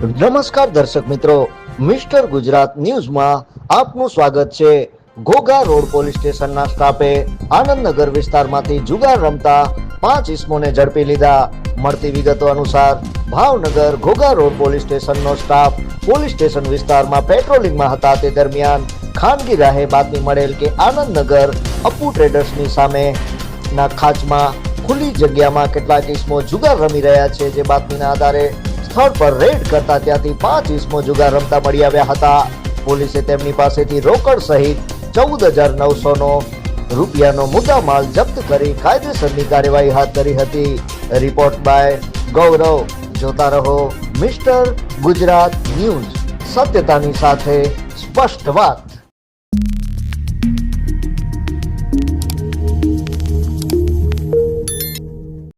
નમસ્કાર દર્શક મિત્રો, મિસ્ટર ગુજરાત ન્યૂઝમાં આપનું સ્વાગત છે. ઘોઘા રોડ પોલીસ સ્ટેશનના સ્ટાફે આનંદનગર વિસ્તારમાંથી જુગાર રમતા પાંચ ઇસમોને ઝડપી લીધા. મળતી વિગતો અનુસાર, ભાવનગર ઘોઘા રોડ પોલીસ સ્ટેશનનો સ્ટાફ પોલીસ સ્ટેશન વિસ્તારમાં પેટ્રોલિંગમાં હતા. તે દરમિયાન ખાનગી રાહે બાતમી મળેલ કે આનંદનગર અપુ ટ્રેડર્સની સામે ના ખાચમાં ખુલ્લી જગ્યામાં કેટલાક ઇસમો જુગાર રમી રહ્યા છે. જે બાતમીના આધારે સ્થળ પર રેડ કરતા ત્યાંથી પાંચ ઇસમો જુગાર રમતા મળી આવ્યા હતા. પોલીસે તેમની પાસેથી રોકડ સહિત ચૌદ હજાર નવસો નો રૂપિયાનો મુદ્દામાલ જપ્ત કરી કાયદેસરની કાર્યવાહી હાથ ધરી હતી. Report by Gaurav. જોતા રહો મિસ્ટર ગુજરાત ન્યૂઝ. સત્યતાની સાથે સ્પષ્ટ વાત.